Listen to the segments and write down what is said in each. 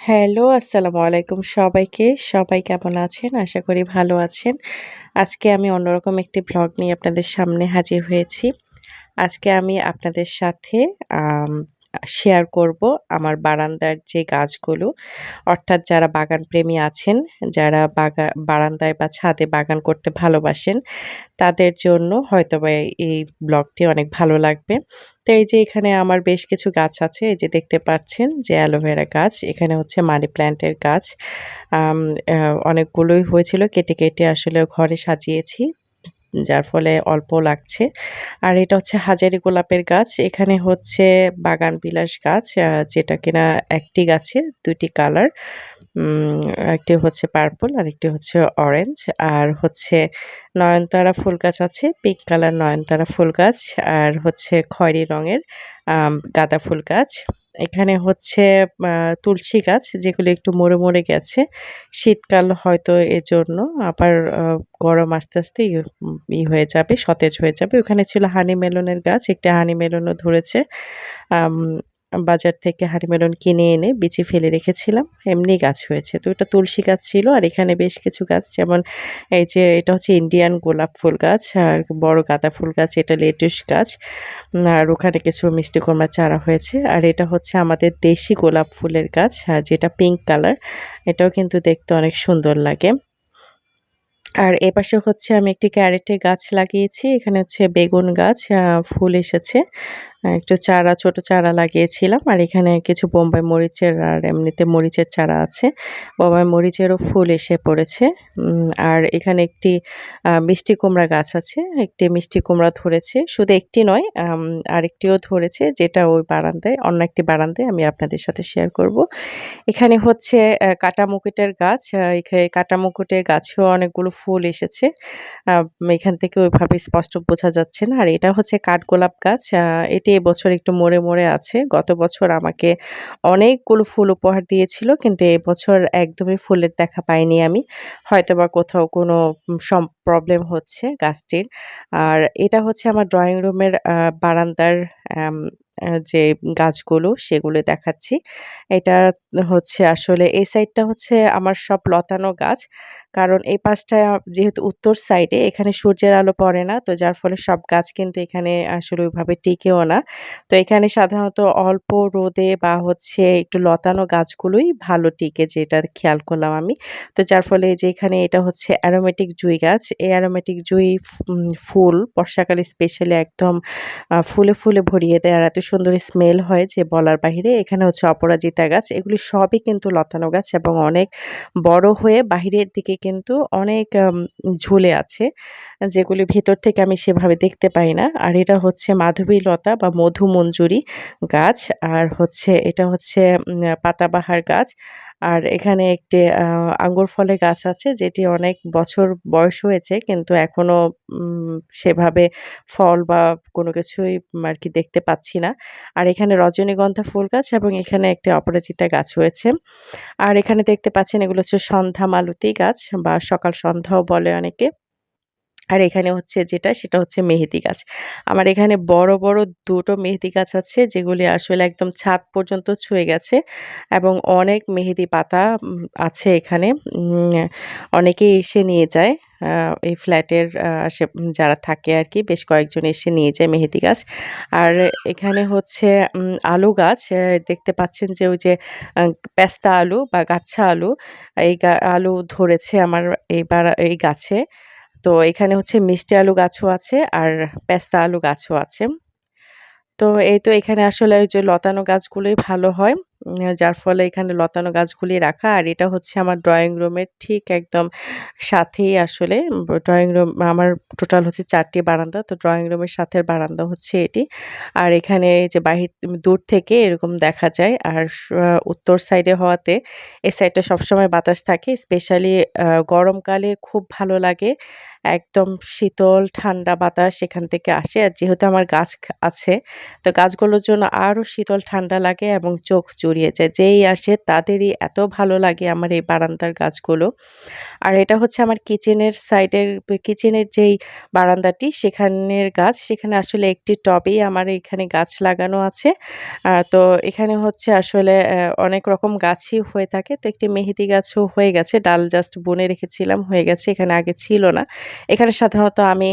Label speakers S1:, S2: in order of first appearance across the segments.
S1: Hello, আসসালামু আলাইকুম সবাইকে। সবাই কেমন আছেন? আশা করি ভালো আছেন। আজকে আমি অন্যরকম একটি ব্লগ নিয়ে আপনাদের সামনে হাজির হয়েছি। আজকে আমি আপনাদের সাথে শেয়ার করব আমার বারান্দার যে গাছগুলো অর্থাৎ যারা বাগান প্রেমী আছেন, যারা বাগা বারান্দায় বা ছাদে বাগান করতে ভালোবাসেন, তাদের জন্য হয়তোবা এই ব্লগটি অনেক ভালো লাগবে। তো এই যে এখানে আমার বেশ কিছু গাছ আছে। এই যে দেখতে পাচ্ছেন যে অ্যালোভেরা গাছ। এখানে হচ্ছে মানি প্ল্যান্টের গাছ। অনেকগুলোই হয়েছিল। কেটে, কেটে আসলে ঘরে সাজিয়েছি। যার ফলে অল্প লাগছে। আর এটা হচ্ছে হাজারি গোলাপের গাছ। এখানে হচ্ছে বাগান বিলাস গাছ যেটা কিনা একটি গাছে ২ টি কালার। একটি হচ্ছে পার্পল আর একটি হচ্ছে অরেঞ্জ। আর হচ্ছে নয়নতারা ফুল গাছ আছে। পিঙ্ক কালার নয়নতারা ফুল গাছ। আর হচ্ছে খয়েরি রঙের গাঁদা ফুল গাছ। এখানে হচ্ছে তুলসী গাছ যেগুলো একটু মরে, মরে গেছে। শীতকাল হয়তো এজন্য আবার গরম আস্তে, আস্তে ই হয়ে যাবে, সতেজ হয়ে যাবে। ওখানে ছিল হানি মেলনের গাছ। একটা হানি মেলনও ধরেছে। বাজার থেকে হানি মেলন কিনে এনে বিচি ফেলে রেখেছিলাম। এমনি গাছ হয়েছে। তো এটা তুলসী গাছ ছিল। আর এখানে বেশ কিছু গাছ যেমন এই যে এটা হচ্ছে ইন্ডিয়ান গোলাপ ফুল গাছ আর বড় গাঁদা ফুল গাছ, এটা লেটুস গাছ। আর ওখানে কিছু মিষ্টি কুমড়ার চারা হয়েছে। আর এটা হচ্ছে আমাদের দেশি গোলাপ ফুলের গাছ আ যেটা পিঙ্ক কালার। এটাও কিন্তু দেখতে অনেক সুন্দর লাগে। আর এপাশে হচ্ছে আমি একটি ক্যারেটে গাছ লাগিয়েছি। এখানে হচ্ছে বেগুন গাছ ফুল এসেছে। একটু চারা, ছোট চারা লাগিয়েছিলাম। আর এখানে কিছু বোম্বাই মরিচের আর এমনিতে মরিচের চারা আছে। বোম্বাই মরিচেরও ফুল এসে পড়েছে। আর এখানে একটি মিষ্টি কুমড়া গাছ আছে। একটি মিষ্টি কুমড়া ধরেছে। শুধু একটি নয় আরেকটিও ধরেছে যেটা ওই বারান্দায়, অন্য একটি বারান্দায় আমি আপনাদের সাথে শেয়ার করব। এখানে হচ্ছে কাটা মুকুটের গাছ। এখানে কাটা মুকুটের গাছেও অনেকগুলো ফুল এসেছে। এখান থেকে ওইভাবে স্পষ্ট বোঝা যাচ্ছে না। আর এটা হচ্ছে কাঠগোলাপ গাছ। এটি এবছর একটু মরে, মরে আছে। গত বছর আমাকে অনেকগুলো ফুল উপহার দিয়েছিল। কিন্তু এবছর একদমই ফুলের দেখা পাইনি আমি। হয়তো বা কোথাও কোনো প্রবলেম হচ্ছে গাছটির। আর এটা হচ্ছে আমার ড্রয়িং রুমের বারান্দার যে গাছগুলো সেগুলো দেখাচ্ছি। এটা হচ্ছে আসলে এই সাইডটা হচ্ছে আমার সব লতানো গাছ। কারণ এই পাশটা যেহেতু উত্তর সাইডে এখানে সূর্যের আলো পড়ে না। তো যার ফলে সব গাছ কিন্তু এখানে আসলে ওইভাবে টিকেও না। তো এখানে সাধারণত অল্প রোদে বা হচ্ছে একটু লতানো গাছগুলোই ভালো টিকে যেটা খেয়াল করলাম আমি। তো যার ফলে যে এখানে এটা হচ্ছে অ্যারোমেটিক জুঁই গাছ। এই অ্যারোমেটিক জুঁই ফুল বর্ষাকালে স্পেশালি একদম ফুলে, ফুলে ভরিয়ে দেয় আর এত সুন্দর স্মেল হয় যে বলার বাহিরে। এখানে হচ্ছে অপরাজিতা গাছ। এগুলি সবই কিন্তু লতানো গাছ এবং অনেক বড় হয়ে বাহিরের দিকে কিন্তু অনেক ঝুলে আছে। যেগুলি ভেতর থেকে আমি সেভাবে দেখতে পাই না। আর এটা হচ্ছে মাধবী লতা বা মধুমঞ্জুরি গাছ। আর হচ্ছে, এটা হচ্ছে পাতাবাহার গাছ। আর এখানে একটি আহ আঙ্গুর ফলের গাছ আছে যেটি অনেক বছর বয়স হয়েছে কিন্তু এখনও সেভাবে ফল বা কোনো কিছুই আর কি দেখতে পাচ্ছি না। আর এখানে রজনীগন্ধা ফুল গাছ এবং এখানে একটি অপরাজিতা গাছ হয়েছে। আর এখানে দেখতে পাচ্ছেন এগুলো হচ্ছে সন্ধ্যা মালতী গাছ বা সকাল সন্ধ্যাও বলে অনেকে। আর এখানে হচ্ছে যেটা সেটা হচ্ছে মেহেদি গাছ। আমার এখানে বড়, বড় দুটো মেহেদি গাছ আছে যেগুলি আসলে একদম ছাদ পর্যন্ত ছুঁয়ে গেছে এবং অনেক মেহেদি পাতা আছে এখানে। উম অনেকেই এসে নিয়ে যায়। এই ফ্ল্যাটের আ আশে যারা থাকে আর কি বেশ কয়েকজন এসে নিয়ে যায় মেহেদি গাছ। আর এখানে হচ্ছে আলু গাছ দেখতে পাচ্ছেন যে ওই যে পেস্তা আলু বা গাচ্ছা আলু এই আলু ধরেছে আমার এইবার এই গাছে। তো এখানে হচ্ছে মিষ্টি আলু গাছও আছে আর পেস্তা আলু গাছও আছে। তো এই তো এখানে আসলে ওই যে লতানো গাছগুলোই ভালো হয়। যার ফলে এখানে লতানো গাছগুলি রাখা। আর এটা হচ্ছে আমার ড্রয়িং রুমের ঠিক একদম সাথেই আসলে ড্রয়িং রুম আমার টোটাল হচ্ছে চারটি বারান্দা। তো ড্রয়িং রুমের সাথের বারান্দা হচ্ছে এটি। আর এখানে যে বাহির, দূর থেকে এরকম দেখা যায়। আর উত্তর সাইডে হওয়াতে এই সাইডটা সবসময় বাতাস থাকে। স্পেশালি গরমকালে খুব ভালো লাগে। একদম শীতল, ঠান্ডা বাতাস সেখান থেকে আসে। আর যেহেতু আমার গাছ আছে, তো গাছগুলোর জন্য আরও শীতল, ঠান্ডা লাগে এবং চোখ জুড়িয়ে যায়, যেই আসে তাদেরই এত ভালো লাগে আমার এই বারান্দার গাছগুলো। আর এটা হচ্ছে আমার কিচেনের সাইডের, কিচেনের যেই বারান্দাটি, সেখানের গাছ। সেখানে আসলে একটি টবেই আমার এখানে গাছ লাগানো আছে। তো এখানে হচ্ছে আসলে অনেক রকম গাছই হয়ে থাকে। তো একটি মেহেদি গাছও হয়ে গেছে। ডাল জাস্ট বনে রেখেছিলাম, হয়ে গেছে। এখানে আগে ছিল না। এখানে সাধারণত আমি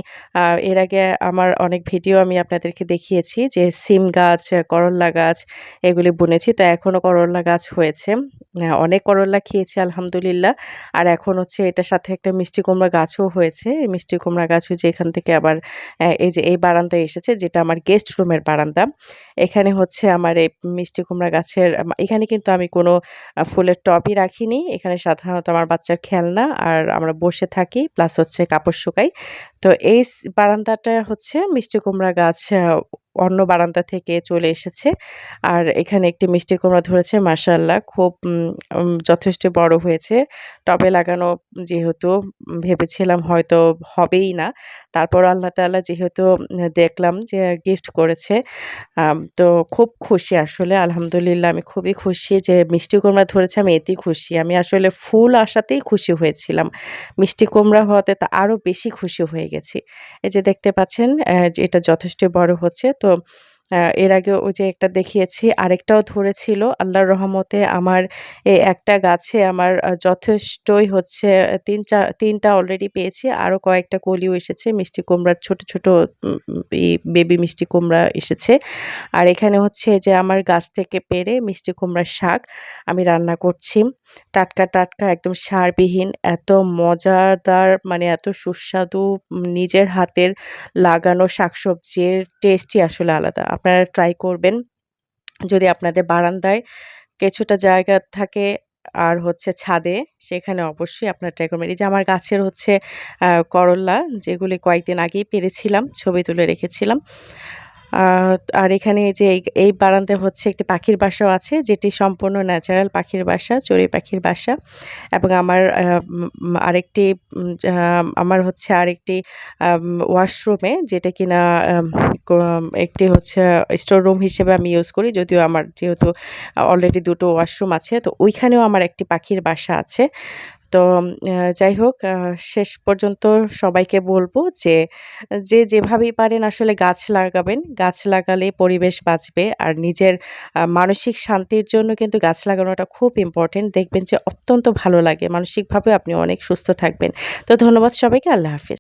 S1: এর আগে আমার অনেক ভিডিও আমি আপনাদেরকে দেখিয়েছি যে সিম গাছ করল্লা গাছ, এগুলি বুনেছি। তো এখনও করল্লা গাছ হয়েছে। অনেক করল্লা খেয়েছি, আলহামদুলিল্লাহ। আর এখন হচ্ছে এটার সাথে একটা মিষ্টি কুমড়া গাছও হয়েছে। এই মিষ্টি কুমড়া গাছও যে এখান থেকে আবার এই যে এই বারান্দায় এসেছে, যেটা আমার গেস্ট রুমের বারান্দা। এখানে হচ্ছে আমার এই মিষ্টি কুমড়া গাছের এখানে কিন্তু আমি কোনো ফুলের টবই রাখিনি। এখানে সাধারণত আমার বাচ্চার খেলনা আর আমরা বসে থাকি প্লাস হচ্ছে কাপড় শুকাই। তো এই বারান্দাটা হচ্ছে মিষ্টি কুমড়া গাছ অন্য বারান্দা থেকে চলে এসেছে। আর এখানে একটি মিষ্টি কুমড়া ধরেছে, মাশাআল্লাহ, খুব যথেষ্ট বড় হয়েছে। টবে লাগানো যেহেতু ভেবেছিলাম হয়তো হবেই না। তারপর আল্লাহ তাআলা যেহেতু দেখলাম যে গিফট করেছে তো খুব খুশি আসলে, আলহামদুলিল্লাহ, আমি খুবই খুশি যে মিষ্টি কুমড়া ধরেছে, আমি এতেই খুশি। আমি আসলে ফুল আসাতেই খুশি হয়েছিলাম। মিষ্টি কুমড়া হওয়াতে তা আরও বেশি খুশি হয়ে গেছি। এই যে দেখতে পাচ্ছেন এটা যথেষ্ট বড় হচ্ছে, তো আহ, এর আগে ওই যে একটা দেখিয়েছি, আরেকটাও ধরেছিল, আল্লাহর রহমতে আমার এই একটা গাছে আমার যথেষ্টই হচ্ছে, তিন চার তিনটা অলরেডি পেয়েছি আরও কয়েকটা কলিও এসেছে, মিষ্টি কুমড়ার ছোট ছোট বেবি মিষ্টি কুমড়া এসেছে। আর এখানে হচ্ছে যে আমার গাছ থেকে পেড়ে মিষ্টি কুমড়ার শাক আমি রান্না করছি। টাটকা টাটকা, একদম সারবিহীন, এত মজাদার মানে এত সুস্বাদু, নিজের হাতের লাগানো শাকসবজির টেস্টই আসলে আলাদা। আপনারা ট্রাই করবেন। যদি আপনাদের বারান্দায় কিছুটা জায়গা থাকে আর হচ্ছে ছাদে, সেখানে অবশ্যই আপনার ট্রাই করবেন। এই যে আমার গাছের হচ্ছে করল্লা যেগুলি কয়েকদিন আগেই পেরেছিলাম, ছবি তুলে রেখেছিলাম। আর এখানে যে এই বারান্দায় হচ্ছে একটি পাখির বাসাও আছে, যেটি সম্পূর্ণ ন্যাচারাল পাখির বাসা, চড়ুই পাখির বাসা। এবং আমার আরেকটি আমার হচ্ছে আরেকটি ওয়াশরুমে, যেটা কিনা একটি হচ্ছে স্টোর রুম হিসেবে আমি ইউজ করি, যদিও আমার যেহেতু অলরেডি দুটো ওয়াশরুম আছে, তো ওইখানেও আমার একটি পাখির বাসা আছে। তো যাই হোক শেষ পর্যন্ত সবাইকে বলব যে যে যেভাবেই পারেন আসলে গাছ লাগাবেন। গাছ লাগালে পরিবেশ বাঁচবে আর নিজের মানসিক শান্তির জন্য কিন্তু গাছ লাগানোটা খুব ইম্পর্টেন্ট দেখবেন যে অত্যন্ত ভালো লাগে। মানসিকভাবে আপনি অনেক সুস্থ থাকবেন। তো ধন্যবাদ সবাইকে। আল্লাহ হাফিজ।